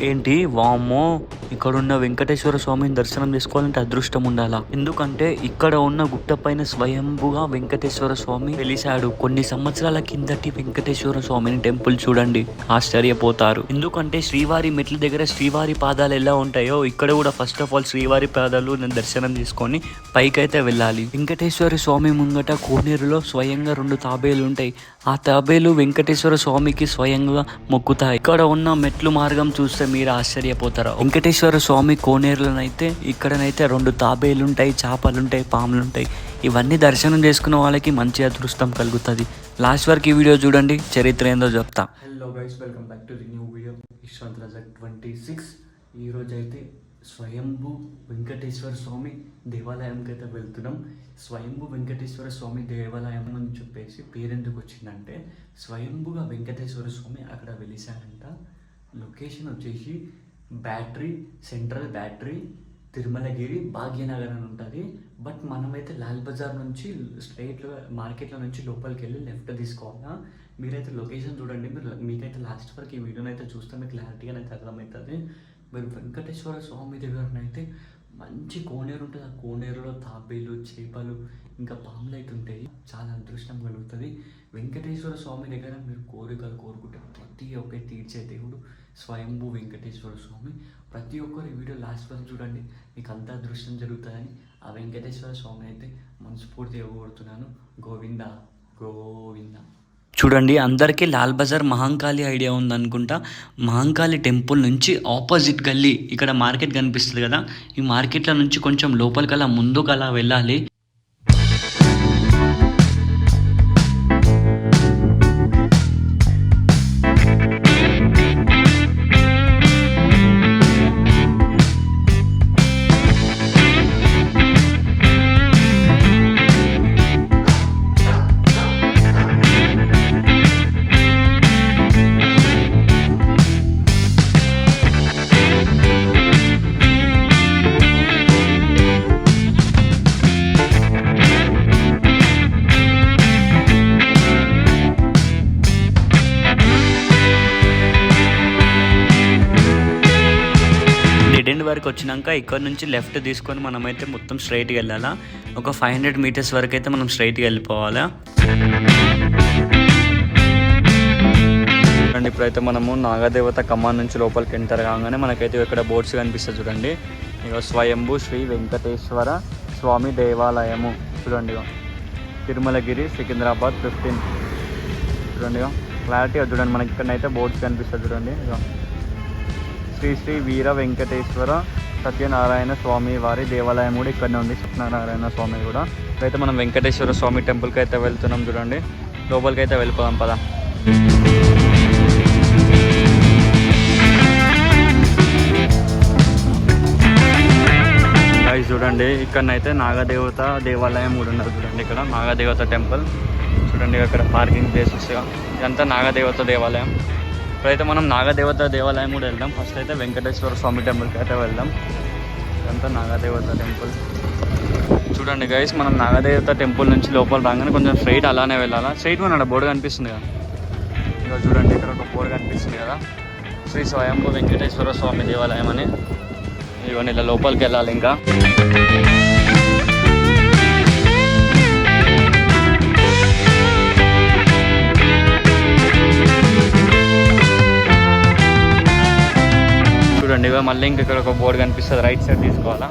ఏంటి వామ్మో ఇక్కడ ఉన్న వెంకటేశ్వర స్వామిని దర్శనం చేసుకోవాలంటే అదృష్టం ఉండాలా? ఎందుకంటే ఇక్కడ ఉన్న గుట్ట పైన స్వయంభుగా వెంకటేశ్వర స్వామి వెలిశాడు. కొన్ని సంవత్సరాల కిందటి వెంకటేశ్వర స్వామిని టెంపుల్ చూడండి. ఆశ్చర్యపోతారు. ఎందుకంటే శ్రీవారి మెట్ల దగ్గర శ్రీవారి పాదాలు ఎలా ఉంటాయో ఇక్కడ కూడా ఫస్ట్ ఆఫ్ ఆల్ శ్రీవారి పాదాలు నేను దర్శనం చేసుకొని పైకైతే వెళ్ళాలి. వెంకటేశ్వర స్వామి ముంగట కోనేరులో స్వయంగా రెండు తాబేలు ఉంటాయి. ఆ తాబేలు వెంకటేశ్వర స్వామికి స్వయంగా మొక్కుతాయి. ఇక్కడ ఉన్న మెట్లు మార్గం చూస్తే మీరు ఆశ్చర్యపోతారు. వెంకటేశ్వర స్వామి కోనేరులోనైతే ఇక్కడనైతే రెండు తాబేలు ఉంటాయి చేపలు ఉంటాయి పాములు ఉంటాయి ఇవన్నీ దర్శనం చేసుకున్న వాళ్ళకి మంచి అదృష్టం కలుగుతుంది. లాస్ట్ వరకు ఈ వీడియో చూడండి చరిత్ర ఏందో చెప్తా. Hello guys welcome back to the new video Yashwanth Rajak twenty six ఈరోజు అయితే స్వయంభు వెంకటేశ్వర స్వామి దేవాలయంకి అయితే వెళ్తున్నాం. స్వయంభు వెంకటేశ్వర స్వామి దేవాలయం అని చెప్పేసి పేరెందుకు వచ్చిందంటే స్వయంభుగా వెంకటేశ్వర స్వామి అక్కడ వెలిశాడంట లొకేషన్ వచ్చేసి battery central battery Tirumalagiri Bhagyanagar అని ఉంటుంది. బట్ మనమైతే లాల్ బజార్ నుంచి స్ట్రైట్లో మార్కెట్లో నుంచి లోపలికి వెళ్ళి లెఫ్ట్ తీసుకోవాలా? మీరైతే లొకేషన్ చూడండి. మీరు మీకైతే లాస్ట్ వరకు ఈ వీడియోని అయితే చూస్తే మీకు క్లారిటీగా అయితే అర్థమవుతుంది. మీరు వెంకటేశ్వర స్వామి దగ్గరనైతే మంచి కోనేరు ఉంటుంది. ఆ కోనేరులో తాబేలు చేపలు ఇంకా పాములు అయితే ఉంటాయి. చాలా అదృష్టం కలుగుతుంది. వెంకటేశ్వర స్వామి దగ్గర మీరు కోరికలు కోరుకుంటే ప్రతి ఒక్కటి తీర్చే దేవుడు స్వయంభూ వెంకటేశ్వర స్వామి. ప్రతి ఒక్కరు ఈ వీడియో లాస్ట్ వరకు చూడండి. మీకు అంత అదృష్టం జరుగుతుందని ఆ వెంకటేశ్వర స్వామి అయితే మనస్ఫూర్తిగా కోరుతున్నాను. గోవింద గోవింద. చూడండి అందరికీ లాల్ బజార్ మహంకాళి ఐడియా ఉందనుకుంటా. మహంకాళి టెంపుల్ నుంచి ఆపోజిట్ గల్లీ ఇక్కడ మార్కెట్ కనిపిస్తుంది కదా. ఈ మార్కెట్ల నుంచి కొంచెం లోపలికలా ముందుకలా వెళ్ళాలి. వరకు వచ్చినాక ఇక్కడ నుంచి లెఫ్ట్ తీసుకొని మనమైతే మొత్తం స్ట్రైట్కి వెళ్ళాలా. ఒక ఫైవ్ హండ్రెడ్ మీటర్స్ వరకు అయితే మనం స్ట్రైట్కి వెళ్ళిపోవాలా. చూడండి ఇప్పుడైతే మనము నాగదేవత కమాన్ నుంచి లోపలికి ఎంటర్ కాగానే మనకైతే ఇక్కడ బోర్డ్స్ కనిపిస్తుంది చూడండి. ఇక స్వయంభు శ్రీ వెంకటేశ్వర స్వామి దేవాలయము. చూడండి తిరుమలగిరి సికింద్రాబాద్ ఫిఫ్టీన్ చూడండి క్లారిటీ చూడండి మనకి ఇక్కడనైతే బోర్డ్స్ కనిపిస్తుంది చూడండి. ఇక శ్రీ శ్రీ వీర వెంకటేశ్వర సత్యనారాయణ స్వామి వారి దేవాలయం కూడా ఇక్కడనే ఉంది. సత్యనారాయణ స్వామి కూడా. అయితే మనం వెంకటేశ్వర స్వామి టెంపుల్కి అయితే వెళ్తున్నాం చూడండి. లోపలికి అయితే వెళ్ళిపోదాం పదా. గైస్ చూడండి ఇక్కడనైతే నాగదేవత దేవాలయం కూడా ఉన్నది చూడండి ఇక్కడ. నాగదేవత టెంపుల్ చూడండి అక్కడ పార్కింగ్ ప్లేసెస్ ఇదంతా నాగదేవత దేవాలయం. ఇప్పుడైతే మనం నాగదేవత దేవాలయం కూడా వెళ్దాం. ఫస్ట్ అయితే వెంకటేశ్వర స్వామి టెంపుల్కి అయితే వెళ్దాం. ఇదంతా నాగదేవత టెంపుల్ చూడండి గైస్ మనం నాగదేవత టెంపుల్ నుంచి లోపల రాగానే కొంచెం స్ట్రైట్ అలానే వెళ్ళాలా? స్ట్రైట్ మన బోర్డు కనిపిస్తుంది కదా. ఇంకా చూడండి ఇక్కడ ఒక బోర్డు కనిపిస్తుంది కదా. శ్రీ స్వయంభూ వెంకటేశ్వర స్వామి దేవాలయం అని. ఇవన్నీ ఇలా లోపలికి వెళ్ళాలి ఇంకా. చూడండి ఇక మళ్ళీ ఇంక ఇక్కడ ఒక బోర్డు కనిపిస్తుంది. రైట్ సైడ్ తీసుకోవాలా?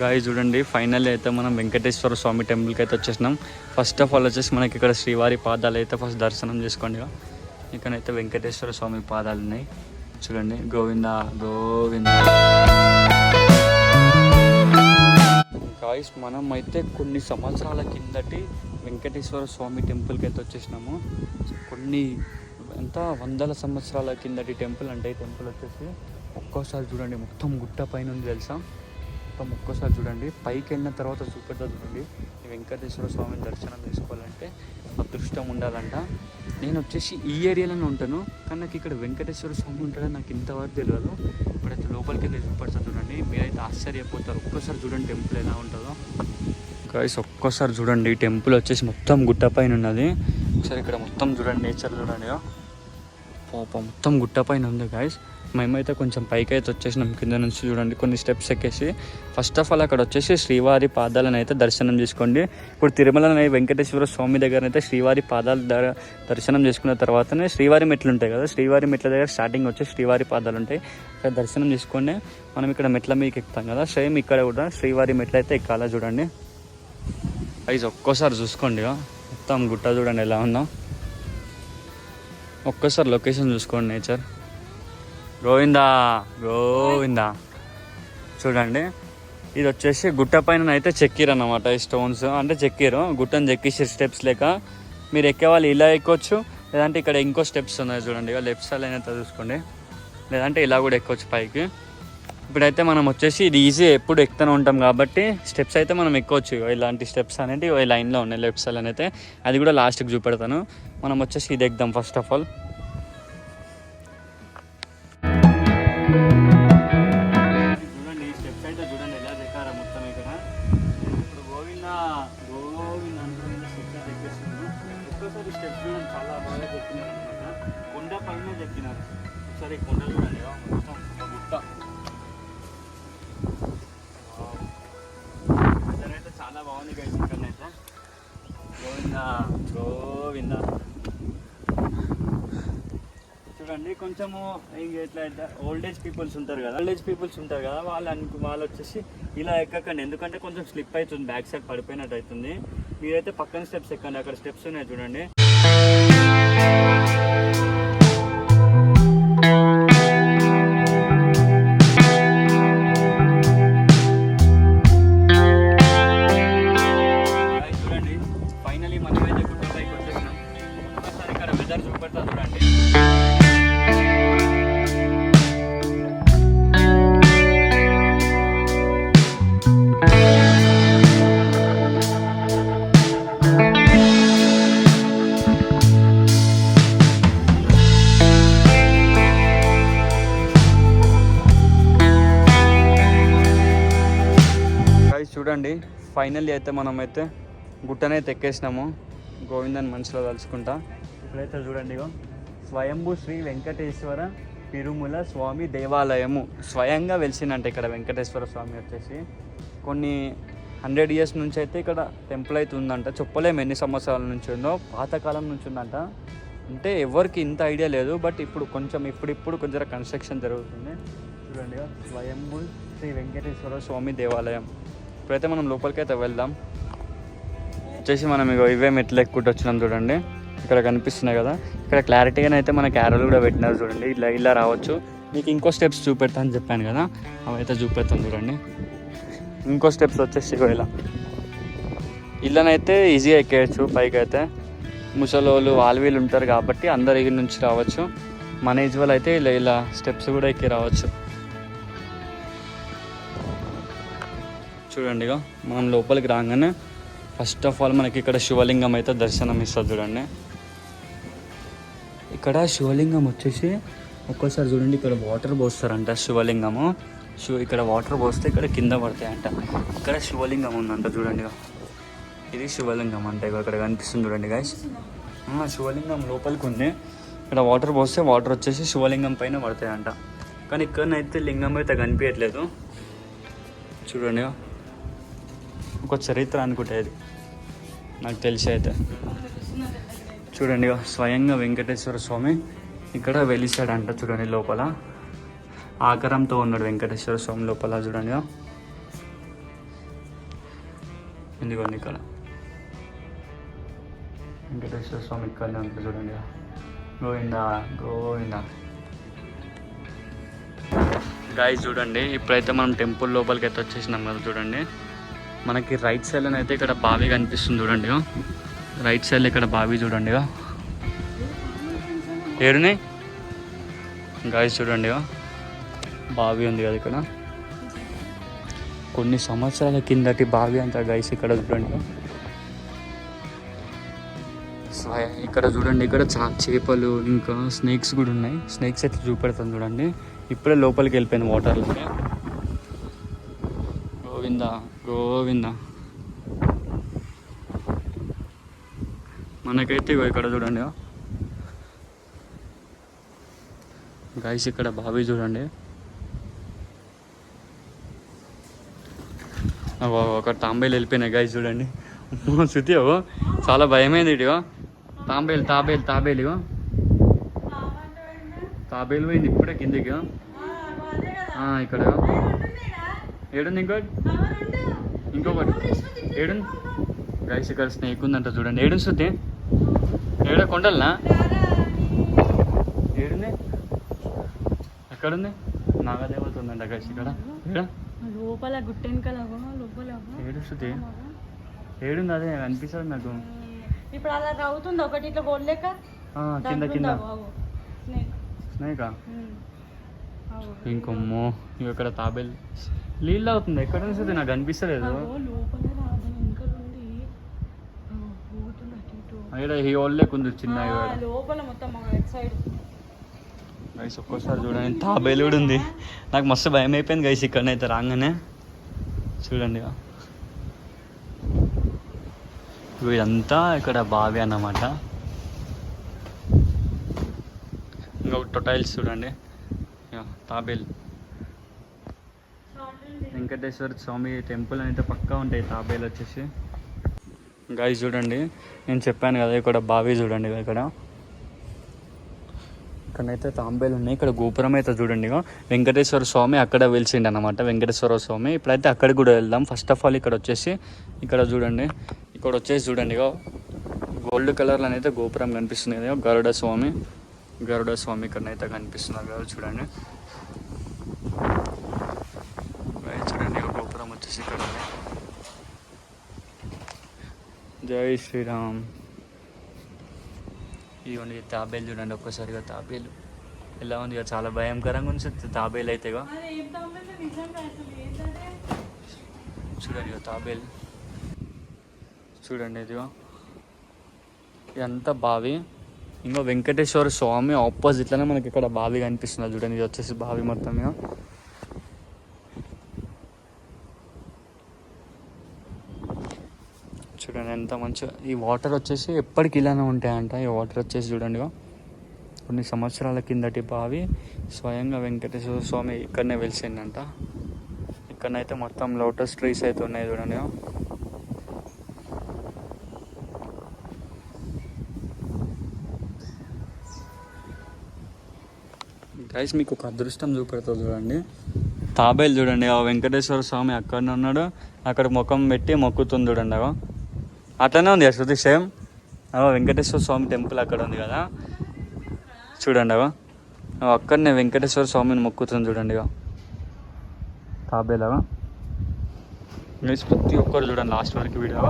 గాయ చూడండి ఫైనల్ అయితే మనం వెంకటేశ్వర స్వామి టెంపుల్కి అయితే వచ్చేసినాం. ఫస్ట్ ఆఫ్ ఆల్ వచ్చేసి మనకి ఇక్కడ శ్రీవారి పాదాలు అయితే ఫస్ట్ దర్శనం చేసుకోండి ఇక్కడైతే వెంకటేశ్వర స్వామి పాదాలు ఉన్నాయి. చూడండి గోవింద గోవింద. గాయస్ మనం అయితే కొన్ని సంవత్సరాల కిందటి వెంకటేశ్వర స్వామి టెంపుల్కి అయితే వచ్చేసినాము. కొన్ని ఎంత వందల సంవత్సరాల కిందటి టెంపుల్ అంటే ఈ టెంపుల్ వచ్చేసి ఒక్కోసారి చూడండి మొత్తం గుట్ట పైన ఉంది తెలుసా? మొత్తం ఒక్కోసారి చూడండి పైకి వెళ్ళిన తర్వాత చూపెడతా చూడండి. వెంకటేశ్వర స్వామిని దర్శనం చేసుకోవాలంటే అదృష్టం ఉండాలంట. నేను వచ్చేసి ఈ ఏరియాలోనే ఉంటాను కానీ నాకు ఇక్కడ వెంకటేశ్వర స్వామి ఉంటాడని నాకు ఇంతవరకు తెలియదు. లోపలికి వెళ్ళి చూపడతా చూడండి. మీరైతే ఆశ్చర్యపోతారు. ఒక్కసారి చూడండి టెంపుల్ ఎలా ఉంటుందో. గైస్ ఒక్కసారి చూడండి. టెంపుల్ వచ్చేసి మొత్తం గుట్ట పైన ఉన్నది. ఒకసారి ఇక్కడ మొత్తం చూడండి నేచర్ చూడండి. పాప మొత్తం గుట్ట పైన ఉంది గాయస్ మేమైతే కొంచెం పైకి అయితే వచ్చేసినాం. కింద నుంచి చూడండి కొన్ని స్టెప్స్ ఎక్కేసి. ఫస్ట్ ఆఫ్ ఆల్ అక్కడ వచ్చేసి శ్రీవారి పాదాలను అయితే దర్శనం చేసుకోండి. ఇప్పుడు తిరుమలనే వెంకటేశ్వర స్వామి దగ్గర అయితే శ్రీవారి పాదాలు దర్శనం చేసుకున్న తర్వాతనే శ్రీవారి మెట్లు ఉంటాయి కదా. శ్రీవారి మెట్ల దగ్గర స్టార్టింగ్ వచ్చి శ్రీవారి పాదాలు ఉంటాయి. ఇక్కడ దర్శనం చేసుకోండి. మనం ఇక్కడ మెట్ల మీకు ఎక్కుతాం కదా. సేమ్ ఇక్కడ కూడా శ్రీవారి మెట్లు అయితే ఎక్కాలా చూడండి. ఐజ్ ఒక్కోసారి చూసుకోండి మొత్తం గుట్ట చూడండి ఎలా ఉందో. ఒక్కసారి లొకేషన్ చూసుకోండి నేచర్. గోవిందా గోవిందా. చూడండి ఇది వచ్చేసి గుట్ట పైన అయితే చెక్కిరు అనమాట ఈ స్టోన్స్ అంటే చెక్కిరు గుట్టను చెక్కిసి స్టెప్స్ లేక మీరు ఎక్కే వాళ్ళు ఇలా ఎక్కొచ్చు లేదంటే ఇక్కడ ఇంకో స్టెప్స్ ఉన్నాయి చూడండి ఇక లెఫ్ట్ సైడ్ అయినా చూసుకోండి. లేదంటే ఇలా కూడా ఎక్కొచ్చు పైకి. ఇప్పుడైతే మనం వచ్చేసి ఇది ఈజీ ఎప్పుడు ఎక్కుతూనే ఉంటాం కాబట్టి స్టెప్స్ అయితే మనం ఎక్కొచ్చు. ఇలాంటి స్టెప్స్ అనేది ఈ లైన్లో ఉన్నాయి లెఫ్ట్ సైడ్ అయితే అది కూడా లాస్ట్కి చూపెడతాను. మనం వచ్చేసి ఇది ఎక్కుదాం ఫస్ట్ ఆఫ్ ఆల్ అయితే ఇక్కడనైతే. గోవింద గోవింద. చూడండి కొంచెము ఇంక ఎట్లా ఎట్లా ఓల్డ్ ఏజ్ పీపుల్స్ ఉంటారు కదా. ఓల్డ్ ఏజ్ పీపుల్స్ ఉంటారు కదా వాళ్ళు అనుకు వాళ్ళు వచ్చేసి ఇలా ఎక్కకండి. ఎందుకంటే కొంచెం స్లిప్ అవుతుంది బ్యాక్ సైడ్ పడిపోయినట్టు అవుతుంది. మీరైతే పక్కన స్టెప్స్ ఎక్కండి అక్కడ స్టెప్స్ ఉన్నాయి చూడండి. చూడండి ఫైనల్లీ అయితే మనం అయితే గుట్టనైతే ఎక్కేసినాము. గోవిందని మనసులో తలుచుకుంటా. ఇప్పుడైతే చూడండి ఇగో స్వయంభూ శ్రీ వెంకటేశ్వర తిరుమల స్వామి దేవాలయము. స్వయంగా వెలిసిందంట ఇక్కడ వెంకటేశ్వర స్వామి వచ్చేసి. కొన్ని హండ్రెడ్ ఇయర్స్ నుంచి అయితే ఇక్కడ టెంపుల్ అయితే ఉందంట. చెప్పలేము ఎన్ని సంవత్సరాల నుంచి ఉందో పాతకాలం నుంచి ఉందంట. అంటే ఎవరికి ఇంత ఐడియా లేదు బట్ ఇప్పుడు కొంచెం ఇప్పుడిప్పుడు కొంచెం కన్స్ట్రక్షన్ జరుగుతుంది. చూడండి స్వయంభూ శ్రీ వెంకటేశ్వర స్వామి దేవాలయం. ఇప్పుడైతే మనం లోపలికైతే వెళ్దాం. వచ్చేసి మనం ఇగో ఇవే మెట్లు ఎక్కుంటూ వచ్చినాం చూడండి. ఇక్కడ కనిపిస్తున్నాయి కదా. ఇక్కడ క్లారిటీగా అయితే మన క్యారల్ కూడా పెట్టినారు చూడండి. ఇలా ఇలా రావచ్చు. మీకు ఇంకో స్టెప్స్ చూపెడతా అని చెప్పాను కదా. అవైతే చూపెడతాను చూడండి. ఇంకో స్టెప్స్ వచ్చేసి ఇలా. ఇళ్ళనైతే ఈజీగా ఎక్కేయచ్చు పైకి అయితే ముసలోళ్ళు వాళ్ళు వీళ్ళు ఉంటారు కాబట్టి అందరు ఎగిరి నుంచి రావచ్చు. మన ఏజ్ అయితే ఇలా ఇలా స్టెప్స్ కూడా ఎక్కి రావచ్చు. చూడండి ఇక మనం లోపలికి రాగానే ఫస్ట్ ఆఫ్ ఆల్ మనకి ఇక్కడ శివలింగం అయితే దర్శనం ఇస్తుంది చూడండి. ఇక్కడ శివలింగం వచ్చేసి ఒక్కోసారి చూడండి ఇక్కడ వాటర్ పోస్తారంట శివలింగము. శివ ఇక్కడ వాటర్ పోస్తే ఇక్కడ కింద పడతాయంట. ఇక్కడ శివలింగం ఉందంట చూడండి ఇది శివలింగం అంట ఇగో ఇక్కడ కనిపిస్తుంది చూడండి గాయస్ శివలింగం లోపలికి ఉంది. ఇక్కడ వాటర్ పోస్తే వాటర్ వచ్చేసి శివలింగం పైన పడతాయంట. కానీ ఇక్కడనైతే లింగం అయితే కనిపించట్లేదు. చూడండి ఒక చరిత్ర అనుకుంటేది నాకు తెలిసి అయితే. చూడండి స్వయంగా వెంకటేశ్వర స్వామి ఇక్కడ వెలిసాడంట చూడండి లోపల. ఆకారంతో ఉన్నాడు వెంకటేశ్వర స్వామి లోపల చూడండి ఎందుకండి ఇక్కడ. వెంకటేశ్వర స్వామి ఇక్కడనే ఉంటుంది చూడండి గోవింద గోవింద. గాయ చూడండి ఇప్పుడైతే మనం టెంపుల్ లోపలికి అయితే వచ్చేసినాం కదా చూడండి. మనకి రైట్ సైడ్ అయితే ఇక్కడ బావి కనిపిస్తుంది చూడండి. రైట్ సైడ్ ఇక్కడ బావి చూడండి. ఇగో. ఏడున్నాయి గాయస్ చూడండి. బావి ఉంది కదా ఇక్కడ. కొన్ని సంవత్సరాల కిందటి బావి అంట గైస్ ఇక్కడ చూడండి. ఇక్కడ చూడండి ఇక్కడ చా చేపలు ఇంకా స్నేక్స్ కూడా ఉన్నాయి. స్నేక్స్ అయితే చూపెడతాను చూడండి. ఇప్పుడే లోపలికి వెళ్ళిపోయింది వాటర్లో గోవిందా. గోవింద. మనకైతే ఇగో ఇక్కడ చూడండి. గైస్ ఇక్కడ బావి చూడండి. ఒక తాంబేలు వెళ్ళిపోయినాయి గైస్ చూడండి. శృతి చాలా భయమైంది ఇటుగా తాంబేలు తాబేలు తాబేలు తాబేలు పోయింది ఇప్పుడే కిందికి ఇక్కడ ఏడుంది ఇంకోటి? ఇంకొకటి. ఏడుంది గైస్ ఇక్కడ స్నేక్ ఉందంట చూడండి. ఏడు శృతి? ఏడ కొండలనా? ఏడుంది? ఎక్కడుంది? నాగదేవత ఉందంట గైస్ ఇక్కడ. ఏడ? లోపల గుట్టెనకల లోపల ఏడు శృతి? ఏడుంది? అదే అనిపిస్తుంది నాకు. ఇప్పుడు అలా అవుతుంది ఒకటి ఇట్లా కొడలేక కింద కింద. స్నేక్ స్నేకా ఇంకొమ్మో ఇక ఇక్కడ తాబేలు. నీళ్ళు అవుతుంది ఎక్కడ నుంచి నాకు అనిపిస్తలేదు. ఈ ఓళ్ళే కొంచెం చిన్న గైస్ ఒక్కోసారి చూడండి తాబేలు కూడా ఉంది. నాకు మస్తు భయం అయిపోయింది గైస్ ఇక్కడనైతే రాగానే. చూడండి ఇదంతా ఇక్కడ బావి అన్నమాట. ఇంకొక టొటైల్స్ చూడండి. తాబేల్. వెంకటేశ్వర స్వామి టెంపుల్ అయితే పక్కా ఉంటాయి తాబేలు వచ్చేసి. గాయ చూడండి నేను చెప్పాను కదా ఇక్కడ బావి చూడండి ఇక్కడ. ఇక్కడైతే తాంబేలు ఉన్నాయి ఇక్కడ గోపురం అయితే చూడండి వెంకటేశ్వర స్వామి అక్కడ వెలిసిండి అనమాట వెంకటేశ్వర స్వామి. ఇప్పుడైతే అక్కడికి కూడా వెళ్దాం. ఫస్ట్ ఆఫ్ ఆల్ ఇక్కడ వచ్చేసి ఇక్కడ చూడండి ఇక్కడ వచ్చేసి చూడండి గోల్డ్ కలర్లో అయితే గోపురం కనిపిస్తుంది కదా గరుడ స్వామి. గరుడ స్వామి ఇక్కడనైతే కనిపిస్తున్నారు కదా చూడండి. చూడండి గోపురం వచ్చేసి ఇక్కడ జై శ్రీరామ్. ఈ తాబేలు చూడండి ఒక్కసారిగా తాబేలు. ఎలా ఉంది ఇక చాలా భయంకరంగా ఉంది తాబేలు అయితే ఇక చూడండి తాబేలు. చూడండి ఇదిగో. ఇదంతా బావి. ఇంకా వెంకటేశ్వర స్వామి ఆపోజిట్లోనే మనకి ఇక్కడ బావి కనిపిస్తుంది. చూడండి ఇది వచ్చేసి బావి మొత్తం మీద. చూడండి ఎంత మంచిగా. ఈ వాటర్ వచ్చేసి ఎప్పటికి ఇలానే ఉంటాయంట. ఈ వాటర్ వచ్చేసి చూడండి కొన్ని సంవత్సరాల కిందటి బావి స్వయంగా వెంకటేశ్వర స్వామి ఇక్కడనే వెలిసిందంట. ఇక్కడనైతే మొత్తం లోటస్ ట్రీస్ అయితే ఉన్నాయి చూడండి గైస్ మీకు ఒక అదృష్టం చూపెడుతుంది చూడండి. తాబేలు చూడండి. ఆ వెంకటేశ్వర స్వామి అక్కడనే ఉన్నాడు. అక్కడ ముఖం పెట్టి మొక్కుతుంది చూడండి. అగో. అట్లనే ఉంది శృతి సేమ్? అగో వెంకటేశ్వర స్వామి టెంపుల్ అక్కడ ఉంది కదా. చూడండి అగో. అక్కడనే వెంకటేశ్వర స్వామిని మొక్కుతుంది చూడండి. ఇగో తాబేలు అగో. గైస్ ప్రతి ఒక్కరు చూడండి లాస్ట్ వరకు వీడియో.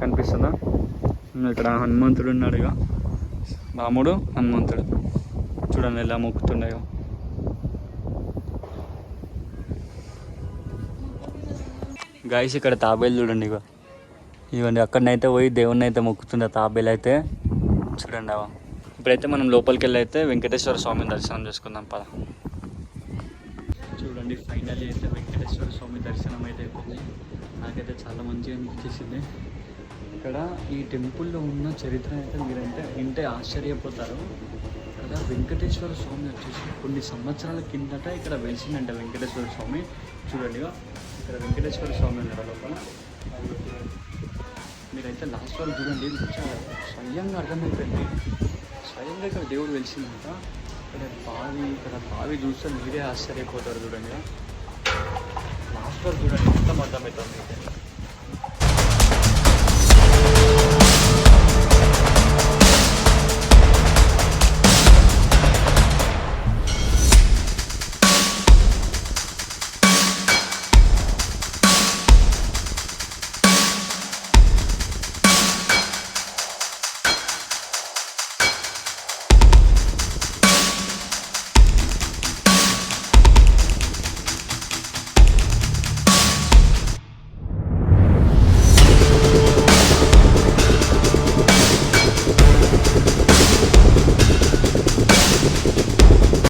కనిపిస్తుందా? ఇక్కడ హనుమంతుడు ఉన్నాడు ఇక రాముడు హనుమంతుడు. చూడండి ఎలా మొక్కుతున్నాయో. గాయస్ ఇక్కడ తాబేలు చూడండి ఇక ఇవ్వండి అక్కడనైతే పోయి దేవుణ్ణి అయితే మొక్కుతుంది ఆ తాబేలు అయితే. చూడండి అవ ఇప్పుడైతే మనం లోపలికి వెళ్ళి అయితే వెంకటేశ్వర స్వామిని దర్శనం చేసుకుందాం పద. చూడండి ఫైనల్లీ అయితే వెంకటేశ్వర స్వామి దర్శనం అయితే అయిపోయింది. నాకైతే చాలా మంచిగా అనిపించేసింది. ఇక్కడ ఈ టెంపుల్లో ఉన్న చరిత్ర అయితే మీరంటే వింటే ఆశ్చర్యపోతారు. కదా వెంకటేశ్వర స్వామి వచ్చేసి కొన్ని సంవత్సరాల కిందట ఇక్కడ వెలిసిందంట వెంకటేశ్వర స్వామి. చూడండి ఇక్కడ వెంకటేశ్వర స్వామి ఉన్నాడు లోపల. మీరైతే లాస్ట్ వరకు చూడండి స్వయంగా అర్థమైపోయింది. స్వయంగా ఇక్కడ దేవుడు వెలిసిందంట. ఇక్కడ బావి ఇక్కడ బావి చూస్తే మీరే ఆశ్చర్యపోతారు చూడండి లాస్ట్ వరకు చూడండి మొత్తం అర్థమవుతుంది అయితే